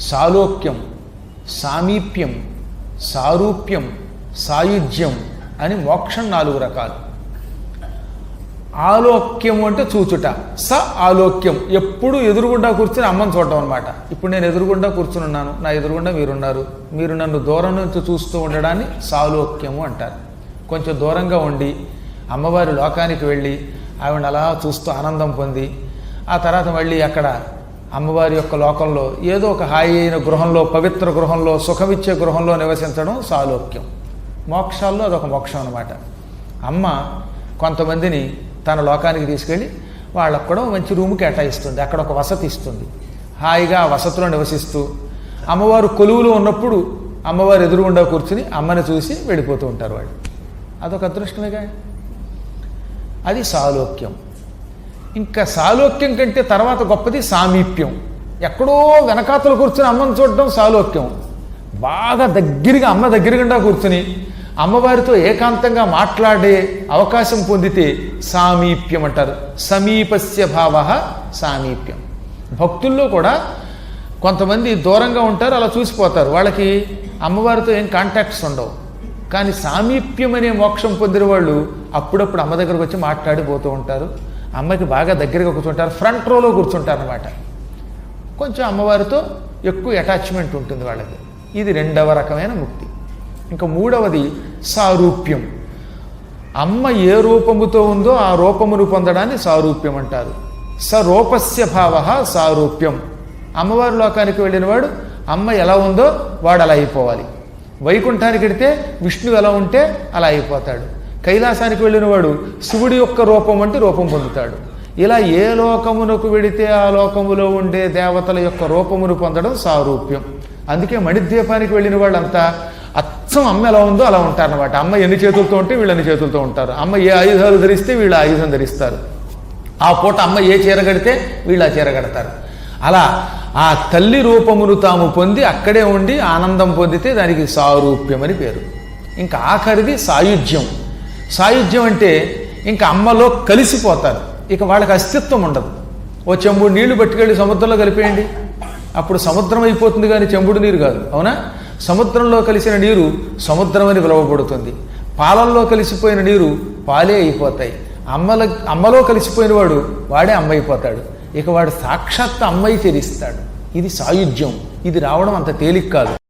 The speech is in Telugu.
సాలోక్యం సామీప్యం సారూప్యం సాయుధ్యం అని మోక్షం నాలుగు రకాలు. ఆలోక్యం అంటే చూచుట. స ఆలోక్యం. ఎప్పుడు ఎదురుగుండా కూర్చుని అమ్మని చూడటం అనమాట ఇప్పుడు నేను ఎదురుగుండా కూర్చుని ఉన్నాను. నా ఎదురుగుండా మీరున్నారు. మీరు నన్ను దూరం నుంచి చూస్తూ ఉండడాన్ని సాలోక్యము అంటారు. కొంచెం దూరంగా ఉండి అమ్మవారి లోకానికి వెళ్ళి ఆవిడ అలా చూస్తూ ఆనందం పొంది ఆ తర్వాత మళ్ళీ అక్కడ అమ్మవారి యొక్క లోకంలో ఏదో ఒక హాయి అయిన గృహంలో పవిత్ర గృహంలో సుఖమిచ్చే గృహంలో నివసించడం సాలోక్యం. మోక్షాల్లో అదొక మోక్షం అనమాట అమ్మ కొంతమందిని తన లోకానికి తీసుకెళ్ళి వాళ్ళకు కూడా మంచి రూమ్ కేటాయిస్తుంది. అక్కడ ఒక వసతి ఇస్తుంది. హాయిగా ఆ వసతిలో నివసిస్తూ అమ్మవారు కొలువులో ఉన్నప్పుడు అమ్మవారు ఎదురుగుండా కూర్చుని అమ్మని చూసి వెళ్ళిపోతూ ఉంటారు వాళ్ళు. అదొక అదృష్టమేగా? అది సాలోక్యం. ఇంకా సాలోక్యం కంటే తర్వాత గొప్పది సామీప్యం. ఎక్కడో వెనకాతలు కూర్చుని అమ్మని చూడడం సాలోక్యం. బాగా దగ్గరగా అమ్మ దగ్గరగా కూర్చుని అమ్మవారితో ఏకాంతంగా మాట్లాడే అవకాశం పొందితే సామీప్యం అంటారు. సమీపస్య భావ సామీప్యం. భక్తుల్లో కూడా కొంతమంది దూరంగా ఉంటారు అలా చూసిపోతారు. వాళ్ళకి అమ్మవారితో ఏం కాంటాక్ట్స్ ఉండవు. కానీ సామీప్యం అనే మోక్షం పొందిన వాళ్ళు అప్పుడప్పుడు అమ్మ దగ్గరకు వచ్చి మాట్లాడిపోతూ ఉంటారు. అమ్మకి బాగా దగ్గరగా కూర్చుంటారు ఫ్రంట్ రోలో కూర్చుంటారు అనమాట కొంచెం అమ్మవారితో ఎక్కువ అటాచ్మెంట్ ఉంటుంది వాళ్ళకి. ఇది రెండవ రకమైన ముక్తి. ఇంకా మూడవది సారూప్యం. అమ్మ ఏ రూపముతో ఉందో ఆ రూపమును పొందడాన్ని సారూప్యం అంటారు. సరూపస్య భావ సారూప్యం. అమ్మవారి లోకానికి వెళ్ళినవాడు అమ్మ ఎలా ఉందో వాడు అలా అయిపోవాలి. వైకుంఠానికి వెడితే విష్ణువు ఎలా ఉంటే అలా అయిపోతాడు. కైలాసానికి వెళ్ళినవాడు శివుడి యొక్క రూపం అంటే రూపం పొందుతాడు. ఇలా ఏ లోకమునకు వెడితే ఆ లోకములో ఉండే దేవతల యొక్క రూపమును పొందడం సారూప్యం. అందుకే మణిద్వీపానికి వెళ్ళిన వాళ్ళంతా అచ్చం అమ్మ ఎలా ఉందో అలా ఉంటారన్నమాట. అమ్మ ఎన్ని చేతులతో ఉంటే వీళ్ళు ఎన్ని చేతులతో ఉంటారు. అమ్మ ఏ ఆయుధాలు ధరిస్తే వీళ్ళు ఆయుధం ధరిస్తారు. ఆ పూట అమ్మ ఏ చీర కడితే వీళ్ళు ఆ చీర కడతారు. అలా ఆ తల్లి రూపమును తాము పొంది అక్కడే ఉండి ఆనందం పొందితే దానికి సారూప్యం అని పేరు. ఇంకా ఆఖరిది సాయుధ్యం. సాయుధ్యం అంటే ఇంకా అమ్మలో కలిసిపోతారు. ఇక వాళ్ళకి అస్తిత్వం ఉండదు. ఓ చెంబుడు నీళ్ళు పట్టుకెళ్ళి సముద్రంలో కలిపేయండి. అప్పుడు సముద్రం అయిపోతుంది కానీ చెంబుడు నీరు కాదు. అవునా? సముద్రంలో కలిసిన నీరు సముద్రం అని పిలువబడుతుంది. పాలల్లో కలిసిపోయిన నీరు పాలే అయిపోతాయి. అమ్మల అమ్మలో కలిసిపోయిన వాడు వాడే అమ్మ అయిపోతాడు. ఇక వాడు సాక్షాత్ అమ్మాయి తెరిస్తాడు. ఇది సాయుధ్యం. ఇది రావడం అంత తేలిక కాదు.